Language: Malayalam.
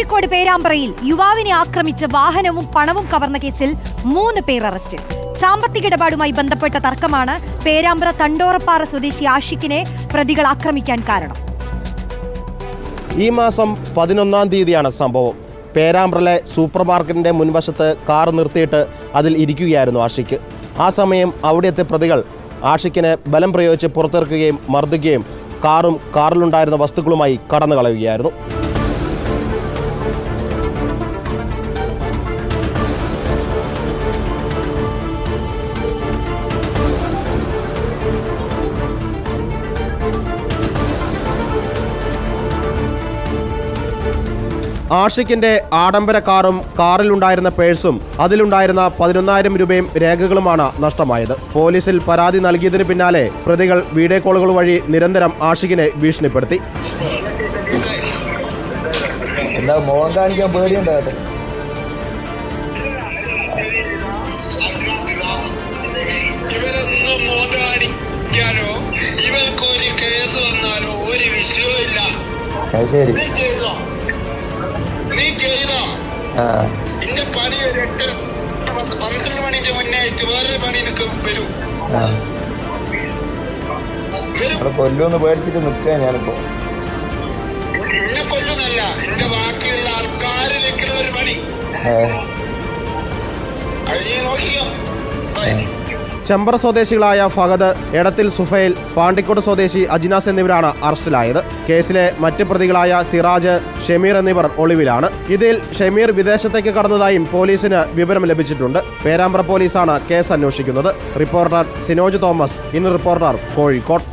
കോഴിക്കോട് പേരാമ്പ്രയിൽ യുവാവിനെ ആക്രമിച്ച് വാഹനവും പണവും കവർന്ന കേസിൽ മൂന്ന് പേർ അറസ്റ്റിൽ സാമ്പത്തിക ഇടപാടുമായി ബന്ധപ്പെട്ട തർക്കമാണ് പേരാമ്പ്ര തണ്ടോറപ്പാറ സ്വദേശി ആഷിഖിനെ പ്രതികൾ ആക്രമിക്കാൻ കാരണം. ഈ മാസം പതിനൊന്നാം തീയതിയാണ് സംഭവം. പേരാമ്പ്രലെ സൂപ്പർ മാർക്കറ്റിന്റെ മുൻവശത്ത് കാർ നിർത്തിയിട്ട് അതിൽ ഇരിക്കുകയായിരുന്നു ആഷിക്ക് ആ സമയം അവിടെത്തെ പ്രതികൾ ആഷിക്കിനെ ബലം പ്രയോഗിച്ച് പുറത്തിറക്കുകയും മർദ്ദിക്കുകയും കാറും കാറിലുണ്ടായിരുന്ന വസ്തുക്കളുമായി കടന്നു കളയുകയായിരുന്നു ആഷിക്കിന്റെ ആഡംബര കാറും കാറിലുണ്ടായിരുന്ന പേഴ്സും അതിലുണ്ടായിരുന്ന പതിനൊന്നായിരം രൂപയും രേഖകളുമാണ് നഷ്ടമായത്. പോലീസിൽ പരാതി നൽകിയതിനു പിന്നാലെ പ്രതികൾ വീഡിയോ കോളുകൾ വഴി നിരന്തരം ആഷിഖിനെ ഭീഷണിപ്പെടുത്തി. എന്താ മോഹൻ കാണിക്കാൻ പേടിയുണ്ടാകട്ടെ ഇവരൊന്നും ഇന്റെ പണി ഒരു എട്ട് പന്ത്രണ്ട് മണിക്ക് മുന്നേ ആയിട്ട് വേറൊരു പണി എനിക്ക് വരൂ. അവിടെ കൊല്ലൊന്ന് പേടിച്ചിട്ട് നിൽക്കുക ഞാനിപ്പോ. എന്നെ കൊല്ലുന്നല്ല എന്റെ ബാക്കിയുള്ള ആൾക്കാരിലേക്കുള്ള ഒരു പണി. അത് നീ നോക്കിയോ. ചെമ്പറ സ്വദേശികളായ ഫഹദ് എടത്തിൽ സുഫൈൽ പാണ്ടിക്കോട് സ്വദേശി അജിനാസ് എന്നിവരാണ് അറസ്റ്റിലായത്. കേസിലെ മറ്റ് പ്രതികളായ സിറാജ് ഷമീർ എന്നിവർ ഒളിവിലാണ്. ഇതിൽ ഷമീർ വിദേശത്തേക്ക് കടന്നതായും പോലീസിന് വിവരം ലഭിച്ചിട്ടുണ്ട്. പേരാമ്പ്ര പോലീസാണ് കേസ് അന്വേഷിക്കുന്നത്. റിപ്പോർട്ടർ സിനോജ് തോമസ് ഇന്ന് റിപ്പോർട്ടർ കോഴിക്കോട്.